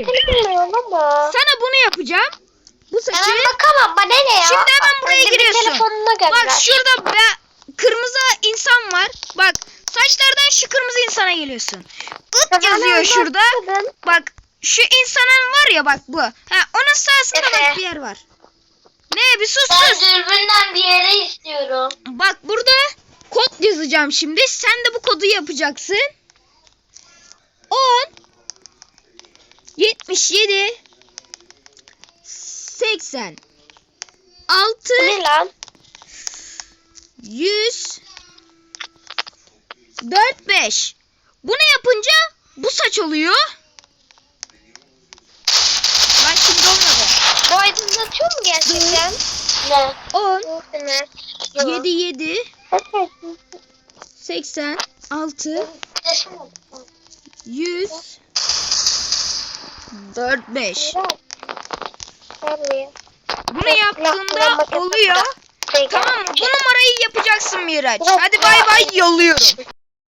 Bilmiyorum ama. Sana bunu yapacağım. Bu saçı. Ben bakamam bana ne ya? Şimdi hemen buraya giriyorsun. Bak şurada be, kırmızı insan var. Bak saçlardan şu kırmızı insana geliyorsun. It Ben yazıyor onu şurada. anlatmadım. Bak şu insanın var ya bak bu. Ha onun sağsında Efe. bak bir yer var. Ne bir sus Ben sus. dürbünden bir yere istiyorum. Bak burada kod yazacağım şimdi. Sen de bu kodu yapacaksın. 10 77 80 6 Bu ne lan? 100 4 5 Bunu yapınca? Bu saç oluyor. Lan şimdi olmadı. Bu aydınlatıyor mu gerçekten? Ne? 10 Ne? 7 7 80 6 100 4 5 Bunu yaptığında oluyor. Tamam mı? Bu numarayı yapacaksın Miraç. Hadi bay bay yolluyorum.